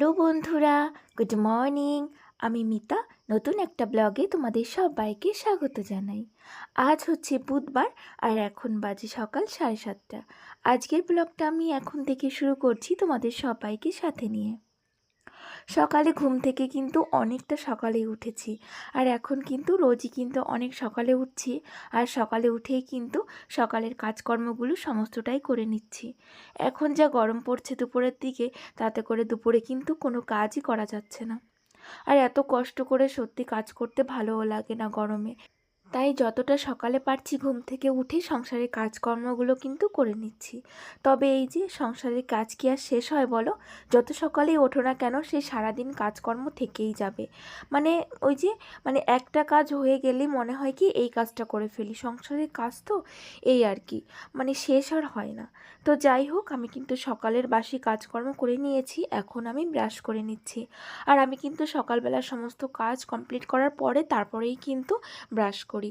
Hello বন্ধুরা, good morning. আমি মিতা, নতুন একটা ব্লগে তোমাদের সবাইকে স্বাগত জানাই। আজ হচ্ছে বুধবার আর এখন বাজে সকাল সাড়ে সাতটা। আজকের ব্লগটা আমি এখন থেকে শুরু করছি তোমাদের সবাইকে সাথে নিয়ে। সকালে ঘুম থেকে কিন্তু অনেকটা সকালে উঠেছি। আর এখন কিন্তু রোজই কিন্তু অনেক সকালে উঠছি। আর সকালে উঠেই কিন্তু সকালের কাজকর্মগুলো সমস্তটাই করে নিচ্ছি। এখন যা গরম পড়ছে দুপুরের দিকে, তাতে করে দুপুরে কিন্তু কোনো কাজই করা যাচ্ছে না। আর এত কষ্ট করে সত্যি কাজ করতে ভালোও লাগে না গরমে। তাই যতটা সকালে পারছি ঘুম থেকে উঠে সংসারের কাজকর্মগুলো কিন্তু করে নিচ্ছি। তবে এই যে সংসারের কাজ কি আর শেষ হয় বলো? যত সকালেই ওঠো না কেন সে সারাদিন কাজকর্ম থেকেই যাবে। মানে ওই যে মানে একটা কাজ হয়ে গেলে মনে হয় কি এই কাজটা করে ফেলি। সংসারের কাজ তো এই আর কি। মানে শেষ আর হয় না। তো যাই হোক, আমি কিন্তু সকালের বাসি কাজকর্ম করে নিয়েছি, এখন আমি ব্রাশ করে নিচ্ছি। আর আমি কিন্তু সকালবেলা সমস্ত কাজ কমপ্লিট করার পরে তারপরেই কিন্তু ব্রাশ করি।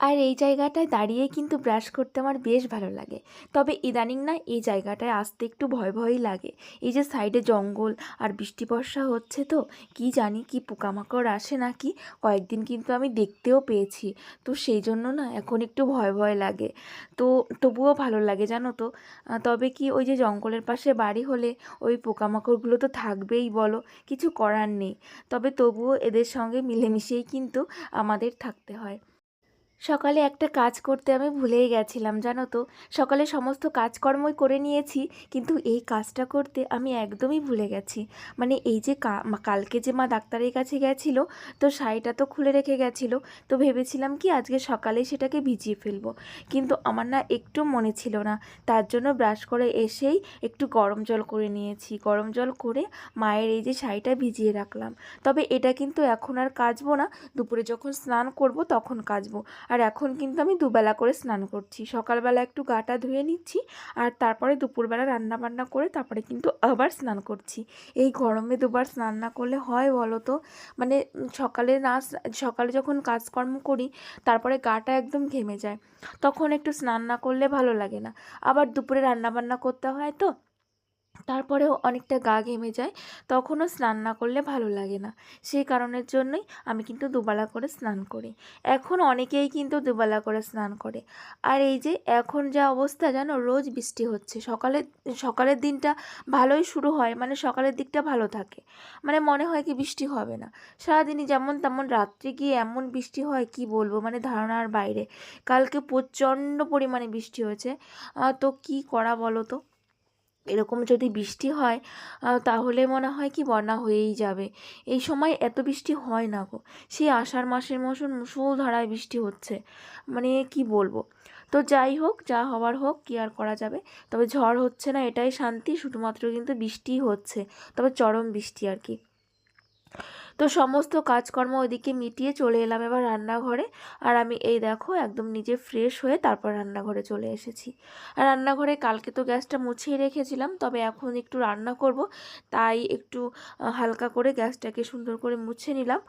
আর এই জায়গাটায় দাঁড়িয়ে কিন্তু ব্রাশ করতে আমার বেশ ভালো লাগে। তবে ইদানিং না এই জায়গাটায় আসতে একটু ভয় ভয়ই লাগে। এই যে সাইডে জঙ্গল আর বৃষ্টি বর্ষা হচ্ছে তো, কি জানি কি পোকামাকড় আসে নাকি, কয়েকদিন কিন্তু আমি দেখতেও পেয়েছি। তো সেই জন্য না এখন একটু ভয় ভয় লাগে। তো তবুও ভালো লাগে জানো তো। তবে কি ওই যে জঙ্গলের পাশে বাড়ি হলে ওই পোকামাকড়গুলো তো থাকবেই বলো, কিছু করার নেই। তবে তবুও এদের সঙ্গে মিলেমিশেই কিন্তু আমাদের থাকতে হয়। সকালে একটা কাজ করতে আমি ভুলেই গেছিলাম, জানো তো? সকালে সমস্ত কাজকর্মই করে নিয়েছি, কিন্তু এই কাজটা করতে আমি একদমই ভুলে গেছি। মানে এই যে কালকে যে মা ডাক্তারের কাছে গেছিল, তো শাড়িটা তো খুলে রেখে গেছিল, তো ভেবেছিলাম কি আজকে সকালে সেটাকে ভিজিয়ে ফেলব। কিন্তু আমার না একটু মনে ছিল না, তার জন্য ব্রাশ করে এসেই একটু গরম জল করে নিয়েছি। গরম জল করে মায়ের এই যে শাড়িটা ভিজিয়ে রাখলাম। তবে এটা কিন্তু এখন আর কাচবো না, দুপুরে যখন স্নান করব তখন কাচবো। আর এখন কিন্তু আমি দুবেলা করে স্নান করছি। সকালবেলা একটু গাটা ধুয়ে নিচ্ছি আর তারপরে দুপুরবেলা রান্না বান্না করে তারপরে কিন্তু আবার স্নান করছি। এই গরমে দুবার স্নান না করলে হয় বলো তো? মানে সকালে না সকালে যখন কাজকর্ম করি তারপরে গাটা একদম ঘেমে যায়। তখন একটু স্নান না করলে ভালো লাগে না। আবার দুপুরে রান্না বান্না করতে হয় তো? তারপরেও অনেকটা গা ঘেমে যায়, তখনও স্নান না করলে ভালো লাগে না। সেই কারণের জন্যই আমি কিন্তু দুবেলা করে স্নান করি। এখন অনেকেই কিন্তু দুবেলা করে স্নান করে। আর এই যে এখন যা অবস্থা জানো, রোজ বৃষ্টি হচ্ছে। সকালে, সকালের দিনটা ভালোই শুরু হয় মানে সকালের দিকটা ভালো থাকে। মানে মনে হয় কি বৃষ্টি হবে না। সারাদিনই যেমন তেমন রাত্রে গিয়ে এমন বৃষ্টি হয়, কি বলব? মানে ধারণার বাইরে। কালকে প্রচণ্ড পরিমাণে বৃষ্টি হয়েছে। তো কি করা বলো তো? এরকম যদি বৃষ্টি হয় তাহলে মনে হয় কি বন্যা হয়েই যাবে। এই সময় এত বৃষ্টি হয় না গো। সেই আষাঢ় মাসের মতন মুসলধারায় বৃষ্টি হচ্ছে। মানে কি বলব? তো যাই হোক, যা হওয়ার হোক, কি আর করা যাবে? তবে ঝড় হচ্ছে না, এটাই শান্তি। শুধুমাত্র কিন্তু বৃষ্টি হচ্ছে। তবে চরম বৃষ্টি আর কি। তো সমস্ত কাজকর্ম ওইদিকে মিটিয়ে চলে এলাম এবার রান্নাঘরে। আর আমি, এই দেখো, একদম নিজে ফ্রেশ হয়ে তারপর রান্নাঘরে চলে এসেছি। আর রান্নাঘরে কালকে তো গ্যাসটা মুছিয়ে রেখেছিলাম, তবে এখন একটু রান্না করব, তাই একটু হালকা করে গ্যাসটাকে সুন্দর করে মুছে নিলাম।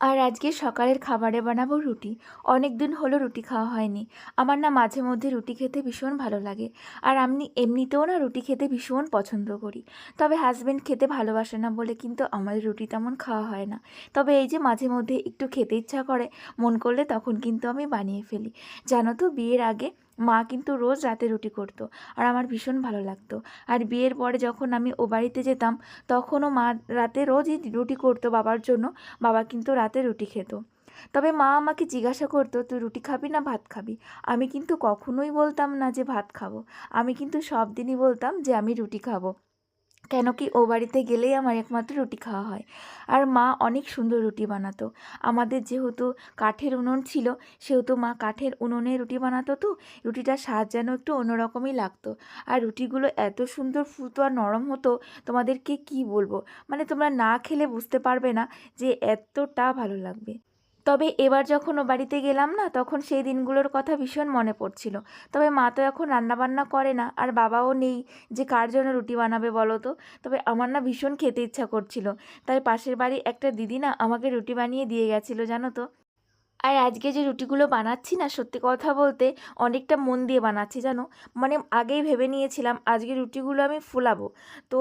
আর আজকে সকালের খাবারে বানাবো রুটি। অনেক দিন হলো রুটি খাওয়া হয়নি। আমার না মাঝে মধ্যে রুটি খেতে ভীষণ ভালো লাগে। আর আমি এমনিতেও না রুটি খেতে ভীষণ পছন্দ করি। তবে হাজব্যান্ড খেতে ভালোবাসে না বলে কিন্তু আমার রুটি তেমন খাওয়া হয় না। তবে এই যে মাঝে মধ্যে একটু খেতে ইচ্ছা করে, মন করলে তখন কিন্তু আমি বানিয়ে ফেলি। জানো তো বিয়ের আগে মা কিন্তু রোজ রাতে রুটি করতো আর আমার ভীষণ ভালো লাগতো। আর বিয়ের পরে যখন আমি ও বাড়িতে যেতাম, তখনও মা রাতে রোজই রুটি করতো বাবার জন্য, বাবা কিন্তু রাতে রুটি খেত। তবে মা আমাকে জিজ্ঞাসা করতো, তুই রুটি খাবি না ভাত খাবি? আমি কিন্তু কখনোই বলতাম না যে ভাত খাব। আমি কিন্তু সব দিনই বলতাম যে আমি রুটি খাব। কেন কি ও বাড়িতে গেলেই আমার একমাত্র রুটি খাওয়া হয়। আর মা অনেক সুন্দর রুটি বানাতো। আমাদের যেহেতু কাঠের উনুন ছিল, সেহেতু মা কাঠের উনুনে রুটি বানাতো তো, রুটিটার স্বাদ যেন একটু অন্যরকমই লাগতো। আর রুটিগুলো এত সুন্দর ফুতো আর নরম হতো, তোমাদেরকে কি বলব? মানে তোমরা না খেলে বুঝতে পারবে না যে এতটা ভালো লাগবে। তবে এবার যখন ও বাড়িতে গেলাম না, তখন সেই দিনগুলোর কথা ভীষণ মনে পড়ছিল। তবে মা তো এখন রান্নাবান্না করে না, আর বাবাও নেই। যে কার জন্য রুটি বানাবে বলো তো? তবে আমার না ভীষণ খেতে ইচ্ছা করছিল। তাই পাশের বাড়ি একটা দিদি না আমাকে রুটি বানিয়ে দিয়ে গেছিল, জানো তো? আর আজকে যে রুটিগুলো বানাচ্ছি না, সত্যি কথা বলতে অনেকটা মন দিয়ে বানাচ্ছি, জানো? মানে আগেই ভেবে নিয়েছিলাম আজকে রুটিগুলো আমি ফুলাবো। তো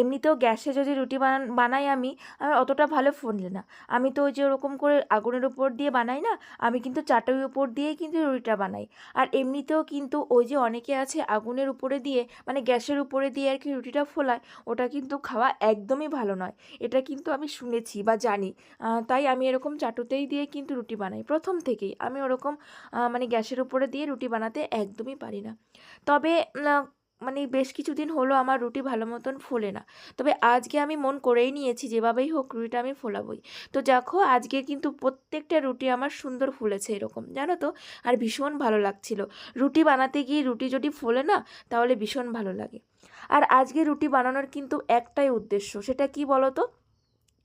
এমনিতেও গ্যাসে যদি রুটি বানান বানাই আমি, আমার অতটা ভালো ফুললে না। আমি তো ওই যে ওরকম করে আগুনের উপর দিয়ে বানাই না, আমি কিন্তু চাটাইয়ের উপর দিয়েই কিন্তু রুটিটা বানাই। আর এমনিতেও কিন্তু ওই যে অনেকে আছে আগুনের উপরে দিয়ে মানে গ্যাসের উপরে দিয়ে আর কি রুটিটা ফোলায়, ওটা কিন্তু খাওয়া একদমই ভালো নয়। এটা কিন্তু আমি শুনেছি বা জানি। তাই আমি এরকম চাটুতেই দিয়ে কিন্তু রুটি বানাই। প্রথম থেকেই আমি ওরকম মানে গ্যাসের উপরে দিয়ে রুটি বানাতে একদমই পারি না। তবে মানে বেশ কিছুদিন হলো আমার রুটি ভালো মতন ফোলে না। তবে আজকে আমি মন করেই নিয়েছি যেভাবেই হোক রুটিটা আমি ফোলাবই। তো দেখো, আজকে কিন্তু প্রত্যেকটা রুটি আমার সুন্দর ফুলেছে এরকম, জানো তো? আর ভীষণ ভালো লাগছিল। রুটি বানাতে গিয়ে রুটি যদি ফোলে না, তাহলে ভীষণ ভালো লাগে। আর আজকে রুটি বানানোর কিন্তু একটাই উদ্দেশ্য, সেটা কি বলো তো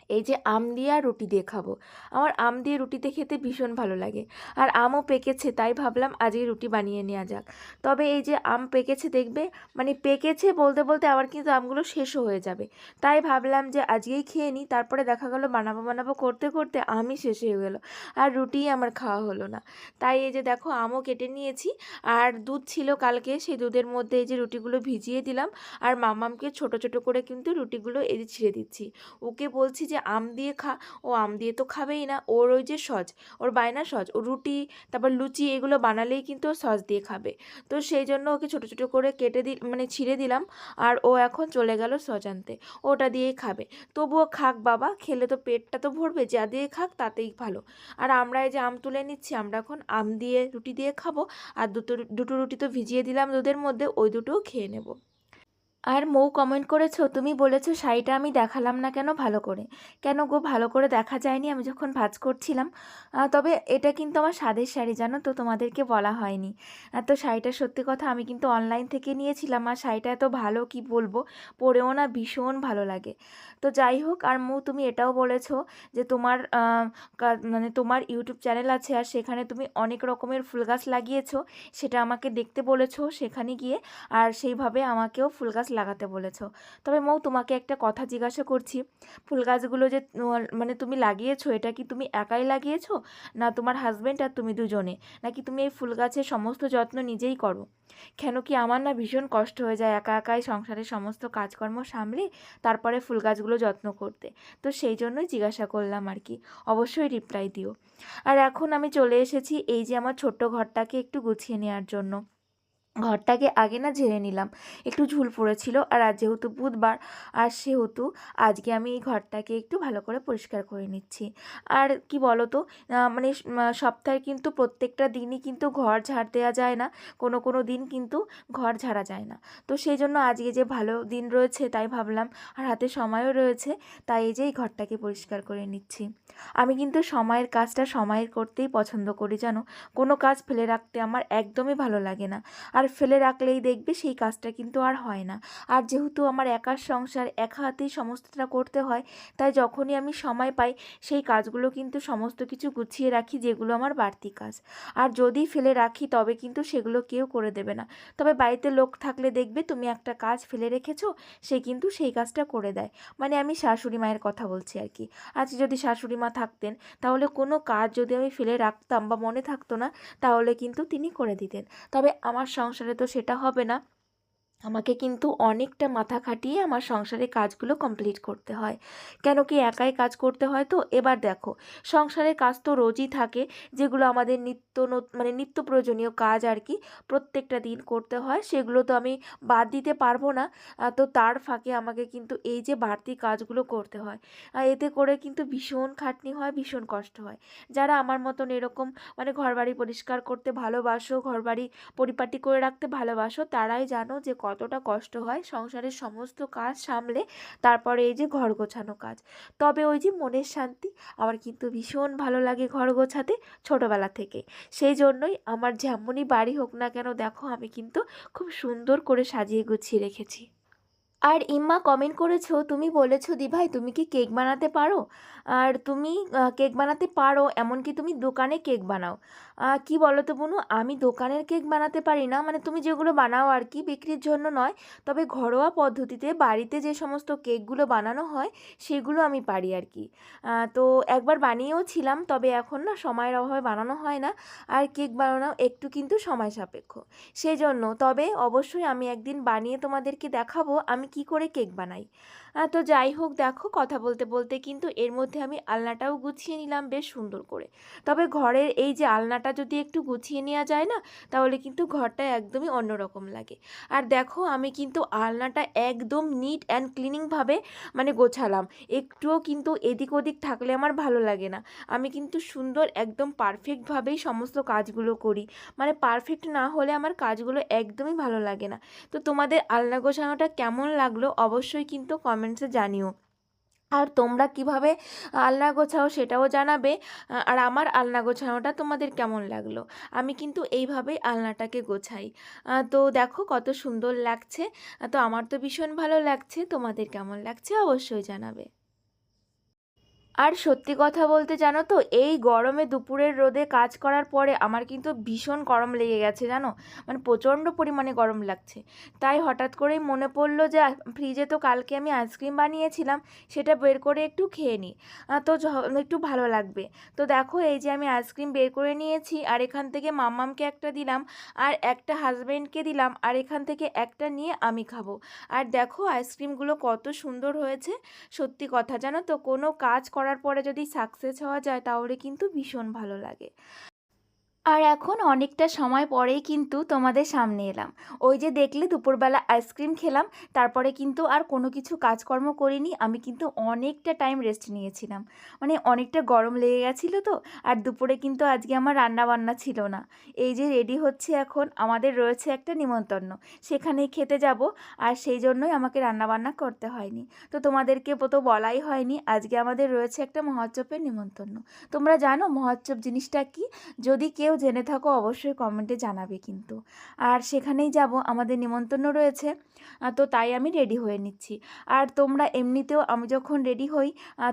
এই যে আম দিয়ে আর রুটি দিয়ে খাব। আমার আম দিয়ে রুটিতে খেতে ভীষণ ভালো লাগে। আর আমও পেকেছে, তাই ভাবলাম আজকে রুটি বানিয়ে নেওয়া যাক। তবে এই যে আম পেকেছে দেখবে মানে পেকেছে বলতে বলতে আবার কিন্তু আমগুলো শেষও হয়ে যাবে। তাই ভাবলাম যে আজকেই খেয়ে নিই, তারপরে দেখা গেলো বানাবো বানাবো করতে করতে আমই শেষ হয়ে গেলো। আর রুটিই আমার খাওয়া হলো না। তাই এই যে দেখো আমও কেটে নিয়েছি, আর দুধ ছিল কালকে, সেই দুধের মধ্যে এই যে রুটিগুলো ভিজিয়ে দিলাম। আর মামামকে ছোট ছোট করে কিন্তু রুটিগুলো এই যে ছিঁড়ে দিচ্ছি। ওকে বলছি যে আম দিয়ে খা, ও আম দিয়ে তো খাবেই না। ওর ওই যে সজ ওর বায়না সজ ও রুটি, তারপর লুচি এগুলো বানালেই কিন্তু ও দিয়ে খাবে। তো সেই জন্য ওকে ছোটো ছোটো করে কেটে দি মানে ছিঁড়ে দিলাম আর ও এখন চলে গেল সজ আনতে। ওটা দিয়েই খাবে। তবুও খাক বাবা, খেলে তো পেটটা তো ভরবে, যা দিয়ে খাক তাতেই ভালো। আর আমরা এই যে আম তুলে নিচ্ছি, আমরা এখন আম দিয়ে রুটি দিয়ে খাব। আর দুটো দুটো রুটি তো ভিজিয়ে দিলাম দুধের মধ্যে, ওই দুটোও খেয়ে নেব। আর মৌ কমেন্ট করেছ, তুমি বলেছ শাড়িটা আমি দেখালাম না কেন ভালো করে। কেন গো ভালো করে দেখা যায়নি? আমি যখন ভাজ করছিলাম তবে এটা কিন্তু আমার স্বাদের শাড়ি, জানো তো, তোমাদেরকে বলা হয়নি। তো শাড়িটা সত্যি কথা আমি কিন্তু অনলাইন থেকে নিয়েছিলাম, আর শাড়িটা এত ভালো কি বলব? পরেও না ভীষণ ভালো লাগে। তো যাই হোক, আর মৌ তুমি এটাও বলেছ যে তোমার মানে তোমার ইউটিউব চ্যানেল আছে, আর সেখানে তুমি অনেক রকমের ফুল গাছ লাগিয়েছো, সেটা আমাকে দেখতে বলেছ সেখানে গিয়ে, আর সেইভাবে আমাকেও ফুল গাছ লাগাতে বলেছ। তবে মৌ, তোমাকে একটা কথা জিজ্ঞাসা করছি। ফুল গাছগুলো যে মানে তুমি লাগিয়েছো, এটা কি তুমি একাই লাগিয়েছো? না তোমার হাজব্যান্ড আর তুমি দুজনে? নাকি তুমি এই ফুল গাছের সমস্ত যত্ন নিজেই করো? কেন কি আমার না ভীষণ কষ্ট হয়ে যায় একা একাই সংসারের সমস্ত কাজকর্ম সামলে তারপরে ফুল গাছগুলো যত্ন করতে। তো সেই জন্যই জিজ্ঞাসা করলাম আর কি। অবশ্যই রিপ্লাই দিও। আর এখন আমি চলে এসেছি এই যে আমার ছোট্ট ঘরটাকে একটু গুছিয়ে নেওয়ার জন্য। ঘরটাকে আগে না ঝেড়ে নিলাম। একটু ঝুল পড়েছিল আর আজ যেহেতু বুধবার, আর সেহেতু আজকে আমি এই ঘরটাকে একটু ভালো করে পরিষ্কার করে নিচ্ছি। আর কি বলো তো মানে সপ্তাহে কিন্তু প্রত্যেকটা দিনই কিন্তু ঘর ঝাড় দেওয়া যায় না, কোনো কোনো দিন কিন্তু ঘর ঝাড়া যায় না। তো সেই জন্য আজকে যে ভালো দিন রয়েছে তাই ভাবলাম, আর হাতে সময়ও রয়েছে, তাই এই যে এই ঘরটাকে পরিষ্কার করে নিচ্ছি। আমি কিন্তু সময়ের কাজটা সময়ের করতেই পছন্দ করি, জানো? কোনো কাজ ফেলে রাখতে আমার একদমই ভালো লাগে না। আর ফেলে রাখলেই দেখবে সেই কাজটা কিন্তু আর হয় না। আর যেহেতু আমার একার সংসার, একা হাতেই সমস্তটা করতে হয়, তাই যখনই আমি সময় পাই, সেই কাজগুলো কিন্তু সমস্ত কিছু গুছিয়ে রাখি, যেগুলো আমার বাড়তি কাজ। আর যদি ফেলে রাখি, তবে কিন্তু সেগুলো কেউ করে দেবে না। তবে বাড়িতে লোক থাকলে দেখবে, তুমি একটা কাজ ফেলে রেখেছো, সে কিন্তু সেই কাজটা করে দেয়। মানে আমি শাশুড়ি মায়ের কথা বলছি আর কি। আজ যদি শাশুড়ি মা থাকতেন, তাহলে কোনো কাজ যদি আমি ফেলে রাখতাম বা মনে থাকতো না, তাহলে কিন্তু তিনি করে দিতেন। তবে আমার সংসারে তো সেটা হবে না। আমাকে কিন্তু অনেকটা মাথা খাটিয়ে আমার সংসারের কাজগুলো কমপ্লিট করতে হয়। কেন কি একাই কাজ করতে হয় তো? এবার দেখো সংসারের কাজ তো রোজই থাকে, যেগুলো আমাদের নিত্য নত- মানে নিত্য প্রয়োজনীয় কাজ আর কি প্রত্যেকটা দিন করতে হয়, সেগুলো তো আমি বাদ দিতে পারব না। তো তার ফাঁকে আমাকে কিন্তু এই যে বাড়তি কাজগুলো করতে হয় এতে করে কিন্তু ভীষণ খাটনি হয়, ভীষণ কষ্ট হয়। যারা আমার মতন এরকম মানে ঘরবাড়ি পরিষ্কার করতে ভালোবাসো, ঘরবাড়ি পরিপাটি করে রাখতে ভালোবাসো, তারাই জানো যে কতটা কষ্ট হয় সংসারের সমস্ত কাজ সামলে তারপরে এই যে ঘর গোছানো কাজ। তবে ওই যে মনের শান্তি, আমার কিন্তু ভীষণ ভালো লাগে ঘর গোছাতে ছোটোবেলা থেকে। সেই জন্যই আমার যেমনই বাড়ি হোক না কেন, দেখো আমি কিন্তু খুব সুন্দর করে সাজিয়ে গুছিয়ে রেখেছি। আর ইম্মা কমেন্ট করেছ, তুমি বলেছ, দিভাই, তুমি কি কেক বানাতে পারো? আর তুমি কেক বানাতে পারো, এমনকি তুমি দোকানে কেক বানাও। কি বলো তো বুনু, আমি দোকানের কেক বানাতে পারি না মানে তুমি যেগুলো বানাও আর কি, বিক্রির জন্য নয়, তবে ঘরোয়া পদ্ধতিতে বাড়িতে যে সমস্ত কেকগুলো বানানো হয়, সেগুলো আমি পারি আর কি। তো একবার বানিয়েও ছিলাম, তবে এখন না সময়ের অভাবে বানানো হয় না, আর কেক বানানো একটু কিন্তু সময় সাপেক্ষ। সেই জন্য তবে অবশ্যই আমি একদিন বানিয়ে তোমাদেরকে দেখাবো, আমি কি করে কেক বানাই। তো যাই হোক, দেখো কথা বলতে বলতে কিন্তু এর মধ্যে আমি আলনাটাও গুছিয়ে নিলাম বেশ সুন্দর করে। তবে ঘরের এই যে আলনাটা যদি একটু গুছিয়ে নেওয়া যায় না, তাহলে কিন্তু ঘরটা একদমই অন্যরকম লাগে। আর দেখো আমি কিন্তু আলনাটা একদম নিট অ্যান্ড ক্লিনিংভাবে মানে গোছালাম। একটুও কিন্তু এদিক ওদিক থাকলে আমার ভালো লাগে না। আমি কিন্তু সুন্দর একদম পারফেক্টভাবেই সমস্ত কাজগুলো করি। মানে পারফেক্ট না হলে আমার কাজগুলো একদমই ভালো লাগে না। তো তোমাদের আলনা গোছানোটা কেমন লাগল অবশ্যই কিন্তু কমেন্টসে জানিও। আর তোমরা কীভাবে আলনা গোছাও সেটাও জানাবে। আর আমার আলনা গোছানোটা তোমাদের কেমন লাগল? আমি কিন্তু এইভাবেই আলনাটাকে গোছাই। তো দেখো কত সুন্দর লাগছে। তো আমার তো ভীষণ ভালো লাগছে। তোমাদের কেমন লাগছে অবশ্যই জানাবে। আর সত্যি কথা বলতে জানো তো, এই গরমে দুপুরের রোদে কাজ করার পরে আমার কিন্তু ভীষণ গরম লেগে গেছে জানো? মানে প্রচণ্ড পরিমাণে গরম লাগছে। তাই হঠাৎ করেই মনে পড়ল যে ফ্রিজে তো কালকে আমি আইসক্রিম বানিয়েছিলাম, সেটা বের করে একটু খেয়ে নিই। তো একটু ভালো লাগবে। তো দেখো এই যে আমি আইসক্রিম বের করে নিয়েছি, আর এখান থেকে মাম্মামকে একটা দিলাম, আর একটা হাজব্যান্ডকে দিলাম, আর এখান থেকে একটা নিয়ে আমি খাব। আর দেখো আইসক্রিমগুলো কত সুন্দর হয়েছে। সত্যি কথা জানো তো, কোনো কাজ করার পরে যদি সাকসেস হওয়া যায় তাহলে কিন্তু ভীষণ ভালো লাগে। আর এখন অনেকটা সময় পরেই কিন্তু তোমাদের সামনে এলাম। ওই যে দেখলে দুপুরবেলা আইসক্রিম খেলাম, তারপরে কিন্তু আর কোনো কিছু কাজকর্ম করিনি, আমি কিন্তু অনেকটা টাইম রেস্ট নিয়েছিলাম। মানে অনেকটা গরম লেগে গেছিল তো, আর দুপুরে কিন্তু আজকে আমার রান্না বান্না ছিল না। এই যে রেডি হচ্ছে এখন, আমাদের রয়েছে একটা নিমন্ত্রণ সেখানেই খেতে যাব, আর সেই জন্যই আমাকে রান্না বান্না করতে হয়নি। তো তোমাদেরকে তো বলাই হয়নি, আজকে আমাদের রয়েছে একটা মহোৎসবের নিমন্ত্রণ। তোমরা জানো মহোৎসব জিনিসটা কি? যদি কেউ জেনে থাকো, অবশ্যই কমেন্টে জানাবে কিন্তু। আর সেখানেই যাব, আমাদের নিমন্ত্রণ রয়েছে তো তাই আমি রেডি হয়ে নিচ্ছি। আর তোমরা এমনিতেও আমি যখন রেডি হই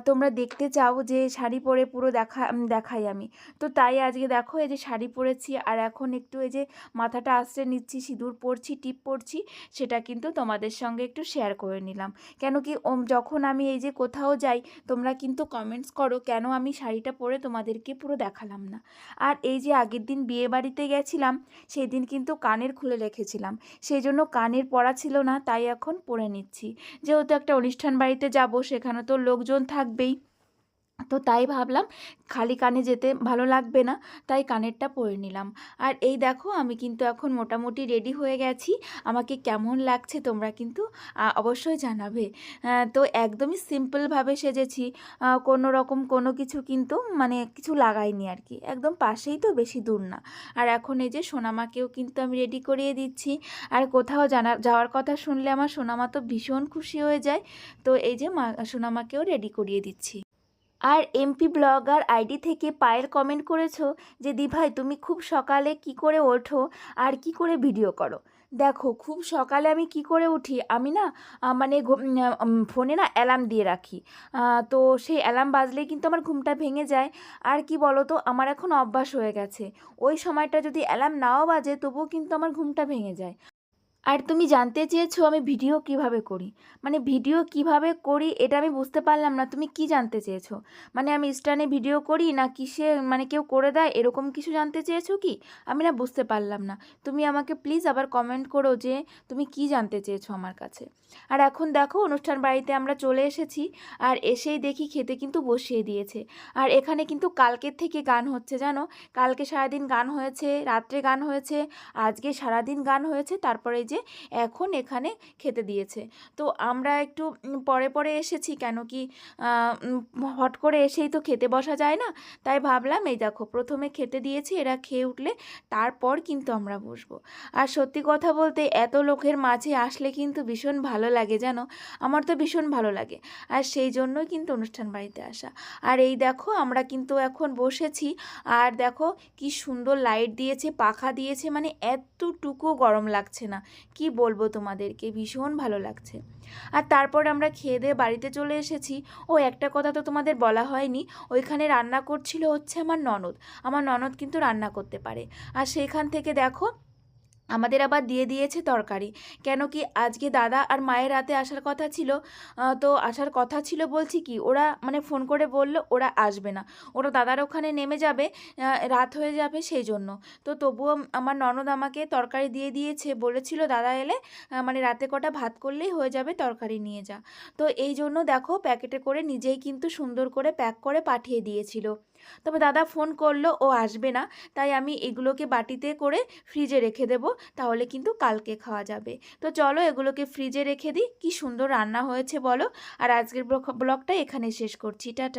তোমরা দেখতে চাও যে শাড়ি পরে পুরো দেখা দেখাই আমি। তো তাই আজকে দেখো, এই যে শাড়ি পরেছি, আর এখন একটু এই যে মাথাটা আশ্রে নিচ্ছি, সিঁদুর পরছি, টিপ পরছি, সেটা কিন্তু তোমাদের সঙ্গে একটু শেয়ার করে নিলাম। কেন কি যখন আমি এই যে কোথাও যাই, তোমরা কিন্তু কমেন্টস করো, কেন আমি শাড়িটা পরে তোমাদেরকে পুরো দেখালাম না। আর এই যে আগের দিন বিয়ে বাড়িতে গেছিলাম সেই দিন কিন্তু কানের খুলে রেখেছিলাম। সেই জন্য কানের পড়া ছিল না, তাই এখন পরে নিচ্ছি। যেহেতু একটা অনুষ্ঠান বাড়িতে যাব, সেখানে তো লোকজন থাকবেই। তো তাই ভাবলাম খালি কানে যেতে ভালো লাগবে না, তাই কানেরটা পরে নিলাম। আর এই দেখো আমি কিন্তু এখন মোটামুটি রেডি হয়ে গেছি, আমাকে কেমন লাগছে তোমরা কিন্তু অবশ্যই জানাবে। তো একদমই সিম্পলভাবে সেজেছি কোনো রকম কোনো কিছু কিন্তু মানে কিছু লাগাইনি আর কি, একদম পাশেই তো বেশি দূর না। আর এখন এই যে সোনামাকেও কিন্তু আমি রেডি করিয়ে দিচ্ছি, আর কোথাও জানা, যাওয়ার কথা শুনলে আমার সোনামা তো ভীষণ খুশি হয়ে যায়, তো এই যে মা, সোনামাকেও রেডি করিয়ে দিচ্ছি। আর এমপি ব্লগার আইডি থেকে পায়েল কমেন্ট করেছ যে, দিভাই, তুমি খুব সকালে কি করে ওঠো আর কি করে ভিডিও করো? দেখো, খুব সকালে আমি কি করে উঠি? আমি না মানে ফোনে না অ্যালার্ম দিয়ে রাখি। তো সেই অ্যালার্ম বাজলেই কিন্তু আমার ঘুমটা ভেঙে যায়। আর কি বলো তো আমার এখন অভ্যাস হয়ে গেছে। ওই সময়টা যদি অ্যালার্ম নাও বাজে, তবুও কিন্তু আমার ঘুমটা ভেঙে যায়। আর তুমি জানতে চেয়েছো আমি ভিডিও কীভাবে করি? মানে ভিডিও কীভাবে করি এটা আমি বুঝতে পারলাম না, তুমি কি জানতে চেয়েছো? মানে আমি স্টানে ভিডিও করি না কিসে মানে কেউ করে দেয়, এরকম কিছু জানতে চেয়েছো কি? আমি না বুঝতে পারলাম না। তুমি আমাকে প্লিজ আবার কমেন্ট করো যে তুমি কি জানতে চেয়েছো আমার কাছে। আর এখন দেখো অনুষ্ঠান বাড়িতে আমরা চলে এসেছি, আর এসেই দেখি খেতে কিন্তু বসিয়ে দিয়েছে। আর এখানে কিন্তু কালকের থেকে গান হচ্ছে, জানো? কালকে সারাদিন গান হয়েছে, রাত্রে গান হয়েছে, আজকে সারাদিন গান হয়েছে, তারপরে যে এখন এখানে খেতে দিয়েছে। তো আমরা একটু পরে পরে এসেছি কেন কি হট করে এসেই তো খেতে বসা যায় না। তাই ভাবলাম, এই দেখো, প্রথমে খেতে দিয়েছি, এরা খেয়ে উঠলে তারপর কিন্তু আমরা বসবো। আর সত্যি কথা বলতে, এত লোকের মাঝে আসলে কিন্তু ভীষণ ভালো লাগে, জানো? আমার তো ভীষণ ভালো লাগে। আর সেই জন্যই কিন্তু অনুষ্ঠান বাড়িতে আসা। আর এই দেখো, আমরা কিন্তু এখন বসেছি। আর দেখো, কি সুন্দর লাইট দিয়েছে, পাখা দিয়েছে মানে এতটুকু গরম লাগছে না। কি বলব তোমাদেরকে? ভীষণ ভালো লাগছে। আর তারপর আমরা খেয়ে দিয়ে বাড়িতে চলে এসেছি। ও, একটা কথা তো তোমাদের বলা হয়নি। ওইখানে রান্না করছিল হচ্ছে আমার ননদ। আমার ননদ কিন্তু রান্না করতে পারে। আর সেখান থেকে দেখো আমাদের আবার দিয়ে দিয়েছে তরকারি। কেন কি আজকে দাদা আর মায়ের রাতে আসার কথা ছিল তো আসার কথা ছিল বলছি কি, ওরা মানে ফোন করে বলল ওরা আসবে না। ওরা দাদার ওখানে নেমে যাবে রাত হয়ে যাবে সেই জন্য তো তবুও আমার ননদ আমাকে তরকারি দিয়ে দিয়েছে, বলেছিল দাদা এলে মানে রাতে কটা ভাত করলেই হয়ে যাবে তরকারি নিয়ে যা। তো এই জন্য দেখো প্যাকেটে করে নিজেই কিন্তু সুন্দর করে প্যাক করে পাঠিয়ে দিয়েছিল। তবে দাদা ফোন করল, ও আসবে না। তাই আমি এগুলোকে বাটিতে করে ফ্রিজে রেখে দেব, তাহলে কিন্তু কালকে খাওয়া যাবে। তো চলো এগুলোকে ফ্রিজে রেখে দিই, কি সুন্দর রান্না হয়েছে বলো। আর আজকের ব্লগটা এখানে শেষ করছি, টাটা।